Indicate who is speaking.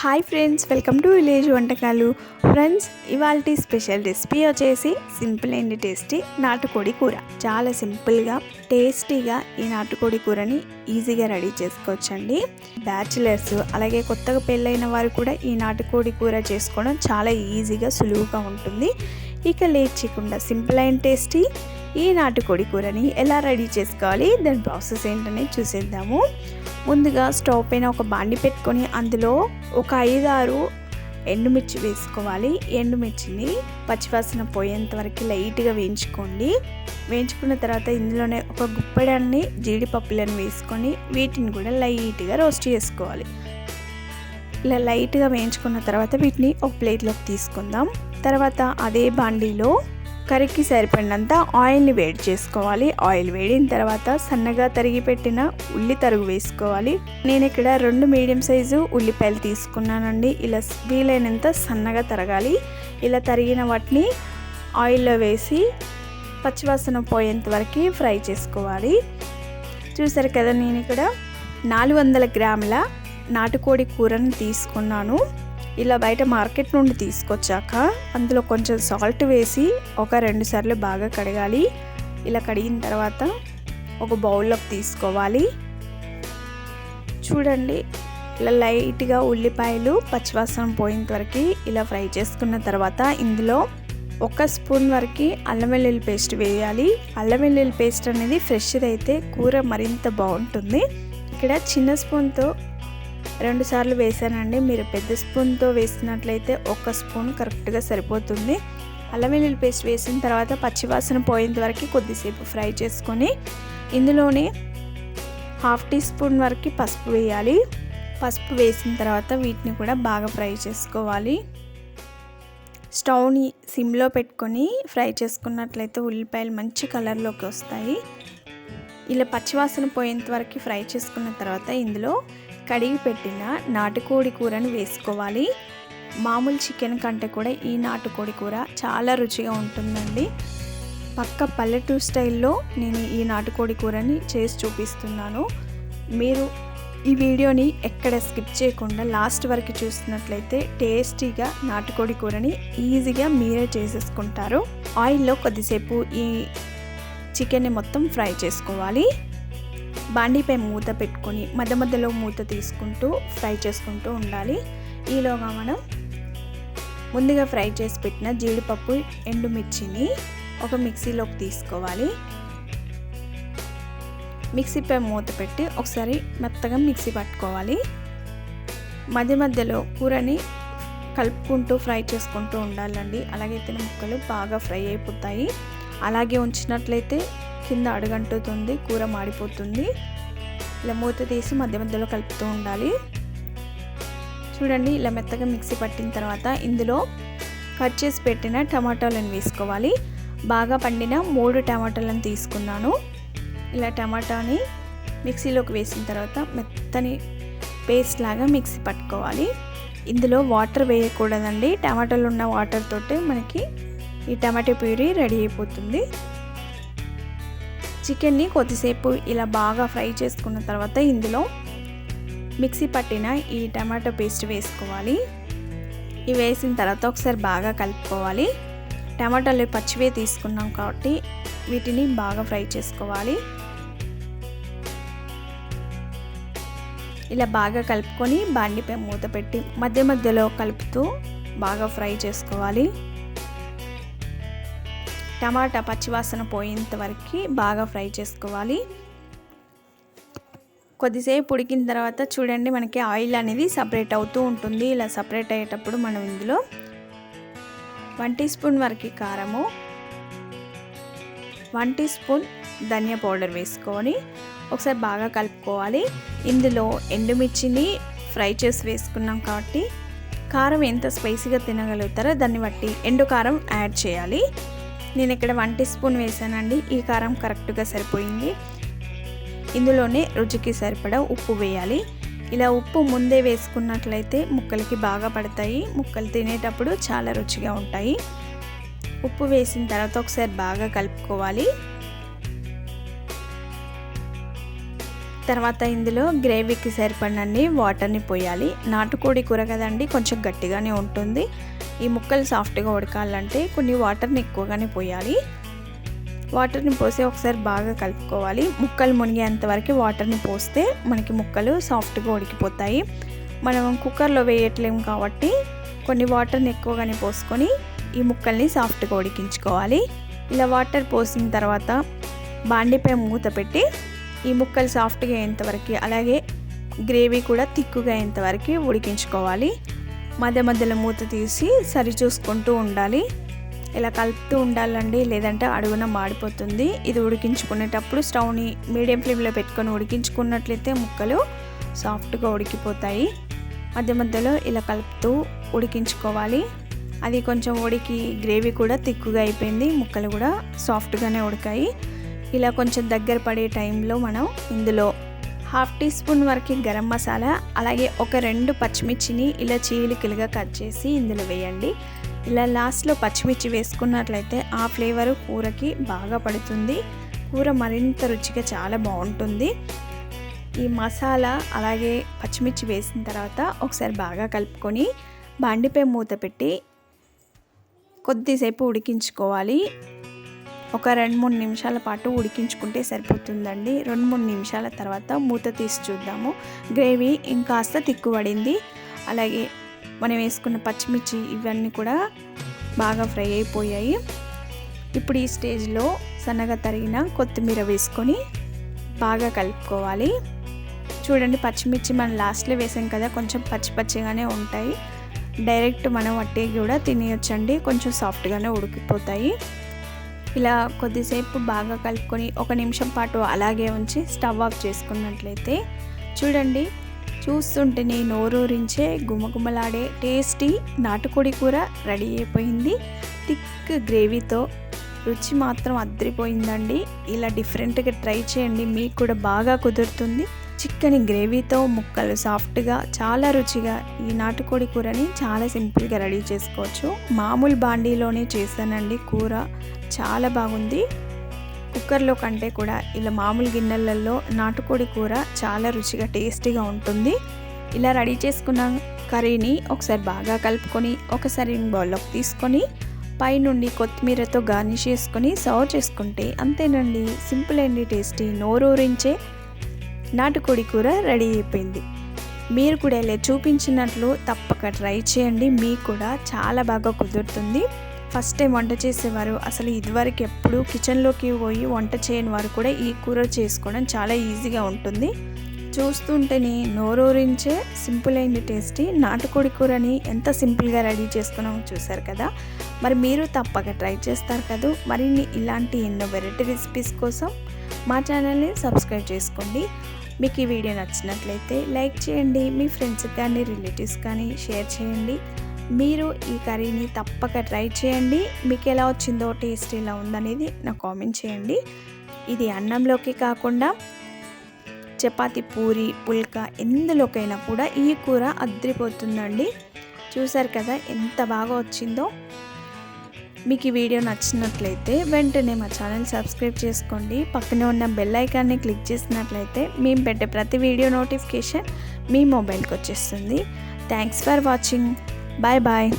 Speaker 1: Hi friends welcome to village వంటకాలు. Friends ఇవాళ special recipe వచ్చేసి సింపుల్ అండ్ టేస్టీ నాటుకోడి కూర. చాలా సింపుల్గా టేస్టీగా ఈ నాటుకోడి కూరని ఈజీగా రెడీ చేసుకోవచ్చండి. బ్యాచిలర్స్ అలాగే కొత్తగా పెళ్ళైన వారు కూడా ఈ నాటుకోడి కూర చేసుకోవడం చాలా ఈజీగా సులువుగా ఉంటుంది. ఇక లేట్ చేయకుండా సింపుల్ అండ్ టేస్టీ ఈ నాటుకోడి కూరని ఎలా రెడీ చేసుకోవాలి దాని ప్రాసెస్ ఏంటనే చూసేద్దాము. ముందుగా స్టవ్ పైన ఒక బాండి పెట్టుకొని అందులో ఒక ఐదారు ఎండుమిర్చి వేసుకోవాలి. ఎండుమిర్చిని పచ్చివాసన పోయేంత వరకు లైట్గా వేయించుకోండి. వేయించుకున్న తర్వాత ఇందులోనే ఒక గుప్పడాన్ని జీడిపప్పులను వేసుకొని వీటిని కూడా లైట్గా రోస్ట్ చేసుకోవాలి. ఇలా లైట్గా వేయించుకున్న తర్వాత వీటిని ఒక ప్లేట్లోకి తీసుకుందాం. తర్వాత అదే బాండీలో కర్రీకి సరిపడినంత ఆయిల్ని వేడి చేసుకోవాలి. ఆయిల్ వేడిన తర్వాత సన్నగా తరిగి పెట్టిన ఉల్లి తరుగు వేసుకోవాలి. నేను ఇక్కడ రెండు మీడియం సైజు ఉల్లిపాయలు తీసుకున్నానండి. ఇలా వీలైనంత సన్నగా తరగాలి. ఇలా తరిగిన వాటిని ఆయిల్లో వేసి పచ్చివాసన పోయేంత వరకు ఫ్రై చేసుకోవాలి. చూసారు కదా నేను ఇక్కడ నాలుగు వందల గ్రాముల నాటుకోడి కూరను తీసుకున్నాను. ఇలా బయట మార్కెట్ నుండి తీసుకొచ్చాక అందులో కొంచెం సాల్ట్ వేసి ఒక రెండు సార్లు బాగా కడగాలి. ఇలా కడిగిన తర్వాత ఒక బౌల్లోకి తీసుకోవాలి. చూడండి ఇలా లైట్గా ఉల్లిపాయలు పచ్చివాసన పోయేంత వరకు ఇలా ఫ్రై చేసుకున్న తర్వాత ఇందులో ఒక స్పూన్ వరకు అల్లం వెల్లుల్లి పేస్ట్ వేయాలి. అల్లం వెల్లుల్లి పేస్ట్ అనేది ఫ్రెష్ది అయితే కూర మరింత బాగుంటుంది. ఇక్కడ చిన్న స్పూన్తో రెండు సార్లు వేసానండి. మీరు పెద్ద స్పూన్తో వేసినట్లయితే ఒక స్పూన్ కరెక్ట్గా సరిపోతుంది. అల్లం వెల్లుల్లి పేస్ట్ వేసిన తర్వాత పచ్చివాసన పోయేంత వరకు కొద్దిసేపు ఫ్రై చేసుకొని ఇందులోనే హాఫ్ టీ స్పూన్ వరకు పసుపు వేయాలి. పసుపు వేసిన తర్వాత వీటిని కూడా బాగా ఫ్రై చేసుకోవాలి. స్టవ్ని సిమ్లో పెట్టుకొని ఫ్రై చేసుకున్నట్లయితే ఉల్లిపాయలు మంచి కలర్లోకి వస్తాయి. ఇలా పచ్చివాసన పోయేంత వరకు ఫ్రై చేసుకున్న తర్వాత ఇందులో కడిగి పెట్టిన నాటుకోడి కూరను వేసుకోవాలి. మామూలు చికెన్ కంటే కూడా ఈ నాటుకోడి కూర చాలా రుచిగా ఉంటుందండి. పక్క పల్లెటూరు స్టైల్లో నేను ఈ నాటుకోడి కూరని చేసి చూపిస్తున్నాను. మీరు ఈ వీడియోని ఎక్కడ స్కిప్ చేయకుండా లాస్ట్ వరకు చూస్తున్నట్లయితే టేస్టీగా నాటుకోడి కూరని ఈజీగా మీరే చేసేసుకుంటారు. ఆయిల్లో కొద్దిసేపు ఈ చికెన్ని మొత్తం ఫ్రై చేసుకోవాలి. బాండీపై మూత పెట్టుకొని మధ్య మధ్యలో మూత తీసుకుంటూ ఫ్రై చేసుకుంటూ ఉండాలి. ఈలోగా మనం ముందుగా ఫ్రై చేసి పెట్టిన జీడిపప్పు ఎండుమిర్చిని ఒక మిక్సీలోకి తీసుకోవాలి. మిక్సీపై మూత పెట్టి ఒకసారి మెత్తగా మిక్సీ పట్టుకోవాలి. మధ్య మధ్యలో కూరని కలుపుకుంటూ ఫ్రై చేసుకుంటూ ఉండాలండి. అలాగైతే ముక్కలు బాగా ఫ్రై అయిపోతాయి. అలాగే ఉంచినట్లయితే కింద అడుగంటుతుంది కూర మాడిపోతుంది. ఇలా మూత తీసి మధ్య మధ్యలో కలుపుతూ ఉండాలి. చూడండి ఇలా మెత్తగా మిక్సీ పట్టిన తర్వాత ఇందులో కట్ చేసి పెట్టిన టమాటాలను వేసుకోవాలి. బాగా పండిన మూడు టమాటాలను తీసుకున్నాను. ఇలా టమాటాని మిక్సీలోకి వేసిన తర్వాత మెత్తని పేస్ట్ లాగా మిక్సీ పట్టుకోవాలి. ఇందులో వాటర్ వేయకూడదండి. టమాటాలు ఉన్న వాటర్ తోటే మనకి ఈ టమాటో ప్యూరీ రెడీ అయిపోతుంది. చికెన్ని కొద్దిసేపు ఇలా బాగా ఫ్రై చేసుకున్న తర్వాత ఇందులో మిక్సీ పట్టిన ఈ టమాటో పేస్ట్ వేసుకోవాలి. ఇవి వేసిన తర్వాత ఒకసారి బాగా కలుపుకోవాలి. టమాటాలు పచ్చివే తీసుకున్నాం కాబట్టి వీటిని బాగా ఫ్రై చేసుకోవాలి. ఇలా బాగా కలుపుకొని బాండిపై మూత పెట్టి మధ్య మధ్యలో కలుపుతూ బాగా ఫ్రై చేసుకోవాలి. టమాటా పచ్చివాసన పోయేంత వరకు బాగా ఫ్రై చేసుకోవాలి. కొద్దిసేపు ఉడికిన తర్వాత చూడండి మనకి ఆయిల్ అనేది సపరేట్ అవుతూ ఉంటుంది. ఇలా సపరేట్ అయ్యేటప్పుడు మనం ఇందులో వన్ టీ స్పూన్ వరకు కారము వన్ టీ స్పూన్ ధనియా పౌడర్ వేసుకొని ఒకసారి బాగా కలుపుకోవాలి. ఇందులో ఎండుమిర్చిని ఫ్రై చేసి వేసుకున్నాం కాబట్టి కారం ఎంత స్పైసీగా తినగలుగుతారో దాన్ని బట్టి ఎండు కారం యాడ్ చేయాలి. నేను ఇక్కడ వన్ టీ స్పూన్ వేసానండి. ఈ కారం కరెక్ట్గా సరిపోయింది. ఇందులోనే రుచికి సరిపడా ఉప్పు వేయాలి. ఇలా ఉప్పు ముందే వేసుకున్నట్లయితే ముక్కలకి బాగా పడతాయి. ముక్కలు తినేటప్పుడు చాలా రుచిగా ఉంటాయి. ఉప్పు వేసిన తర్వాత ఒకసారి బాగా కలుపుకోవాలి. తర్వాత ఇందులో గ్రేవీకి సరిపడినన్ని వాటర్ని పోయాలి. నాటుకోడి కూర కదండి కొంచెం గట్టిగానే ఉంటుంది. ఈ ముక్కలు సాఫ్ట్గా ఉడకాలంటే కొన్ని వాటర్ని ఎక్కువగానే పోయాలి. వాటర్ని పోసి ఒకసారి బాగా కలుపుకోవాలి. ముక్కలు మునిగేంత వరకు వాటర్ని పోస్తే మనకి ముక్కలు సాఫ్ట్గా ఉడికిపోతాయి. మనం కుక్కర్లో వేయట్లేము కాబట్టి కొన్ని వాటర్ని ఎక్కువగానే పోసుకొని ఈ ముక్కల్ని సాఫ్ట్గా ఉడికించుకోవాలి. ఇలా వాటర్ పోసిన తర్వాత బాండిపై మూత పెట్టి ఈ ముక్కలు సాఫ్ట్గా అయ్యేంతవరకు అలాగే గ్రేవీ కూడా తిక్కుగా అయ్యేంతవరకు ఉడికించుకోవాలి. మధ్య మధ్యలో మూత తీసి సరి చూసుకుంటూ ఉండాలి. ఇలా కలుపుతూ ఉండాలండి లేదంటే అడుగున మాడిపోతుంది. ఇది ఉడికించుకునేటప్పుడు స్టవ్ని మీడియం ఫ్లేమ్లో పెట్టుకొని ఉడికించుకున్నట్లయితే ముక్కలు సాఫ్ట్గా ఉడికిపోతాయి. మధ్య మధ్యలో ఇలా కలుపుతూ ఉడికించుకోవాలి. అది కొంచెం ఉడికి గ్రేవీ కూడా తిక్కుగా అయిపోయింది ముక్కలు కూడా సాఫ్ట్గానే ఉడికాయి. ఇలా కొంచెం దగ్గర పడే టైంలో మనం ఇందులో హాఫ్ టీ స్పూన్ వరకు గరం మసాలా అలాగే ఒక రెండు పచ్చిమిర్చిని ఇలా చీలికలుగా కట్ చేసి ఇందులో వేయండి. ఇలా లాస్ట్లో పచ్చిమిర్చి వేసుకున్నట్లయితే ఆ ఫ్లేవర్ కూరకి బాగా పడుతుంది. కూర మరింత రుచిగా చాలా బాగుంటుంది. ఈ మసాలా అలాగే పచ్చిమిర్చి వేసిన తర్వాత ఒకసారి బాగా కలుపుకొని బండిపై మూత పెట్టి కొద్దిసేపు ఉడికించుకోవాలి. ఒక రెండు మూడు నిమిషాల పాటు ఉడికించుకుంటే సరిపోతుందండి. రెండు మూడు నిమిషాల తర్వాత మూత తీసి చూద్దాము. గ్రేవీ ఇంకాస్త తిక్కుబడింది. అలాగే మనం వేసుకున్న పచ్చిమిర్చి ఇవన్నీ కూడా బాగా ఫ్రై అయిపోయాయి. ఇప్పుడు ఈ స్టేజ్లో సన్నగా తరిగిన కొత్తిమీర వేసుకొని బాగా కలుపుకోవాలి. చూడండి పచ్చిమిర్చి మనం లాస్ట్లో వేసాం కదా కొంచెం పచ్చి పచ్చిగానే ఉంటాయి. డైరెక్ట్ మనం వట్టి కూడా తినేయొచ్చండి. కొంచెం సాఫ్ట్గానే ఉడికిపోతాయి. ఇలా కొద్దిసేపు బాగా కలుపుకొని ఒక నిమిషం పాటు అలాగే ఉంచి స్టవ్ ఆఫ్ చేసుకున్నట్లయితే చూడండి చూస్తుంటేనే నోరూరించే గుమగుమలాడే టేస్టీ నాటుకోడి కూర రెడీ అయిపోయింది. థిక్ గ్రేవీతో రుచి మాత్రం అద్దరిపోయిందండి. ఇలా డిఫరెంట్గా ట్రై చేయండి మీకు కూడా బాగా కుదురుతుంది. చిక్కని గ్రేవీతో ముక్కలు సాఫ్ట్గా చాలా రుచిగా ఈ నాటుకోడి కూరని చాలా సింపుల్గా రెడీ చేసుకోవచ్చు. మామూలు బాండీలోనే చేశానండి కూర. చాలా బాగుంది. కుక్కర్లో కంటే కూడా ఇలా మామూలు గిన్నెలలో నాటుకోడి కూర చాలా రుచిగా టేస్టీగా ఉంటుంది. ఇలా రెడీ చేసుకున్న కర్రీని ఒకసారి బాగా కలుపుకొని ఒకసారి బౌల్లోకి తీసుకొని పైనుండి కొత్తిమీరతో గార్నిష్ చేసుకొని సర్వ్ చేసుకుంటే అంతేనండి. సింపుల్ అండి టేస్టీ నోరూరించే నాటుకోడి కూర రెడీ అయిపోయింది. మీరు కూడా ఇలా చూపించినట్లు తప్పక ట్రై చేయండి. మీకు కూడా చాలా బాగా కుదురుతుంది. ఫస్ట్ టైం వంట చేసేవారు అసలు ఇదివరకు ఎప్పుడు కిచెన్లోకి పోయి వంట చేయని వారు కూడా ఈ కూర చేసుకోవడం చాలా ఈజీగా ఉంటుంది. చూస్తుంటేనే నోరూరించే సింపుల్ అయిన టేస్టీ నాటుకోడి కూరని ఎంత సింపుల్గా రెడీ చేసుకున్నామో చూసారు కదా. మరి మీరు తప్పక ట్రై చేస్తారు కదా. మరిన్ని ఇలాంటి ఎన్నో వెరైటీ రెసిపీస్ కోసం మా ఛానల్ని సబ్స్క్రైబ్ చేసుకోండి. మీకు ఈ వీడియో నచ్చినట్లయితే లైక్ చేయండి మీ ఫ్రెండ్స్ కానీ రిలేటివ్స్ కానీ షేర్ చేయండి. మీరు ఈ కర్రీని తప్పక ట్రై చేయండి. మీకు ఎలా వచ్చిందో టేస్ట్ ఎలా ఉందనేది నాకు కామెంట్ చేయండి. ఇది అన్నంలోకి కాకుండా చపాతి పూరి పుల్కా ఎందులోకైనా కూడా ఈ కూర అద్దరిపోతుందండి చూసారు కదా ఎంత బాగా వచ్చిందో. మీకు ఈ వీడియో నచ్చినట్లయితే వెంటనే మా ఛానల్ సబ్స్క్రైబ్ చేసుకోండి. పక్కనే ఉన్న బెల్ ఐకాన్ని క్లిక్ చేసినట్లయితే మేము పెట్టే ప్రతి వీడియో నోటిఫికేషన్ మీ మొబైల్కి వచ్చేస్తుంది. Thanks for watching bye bye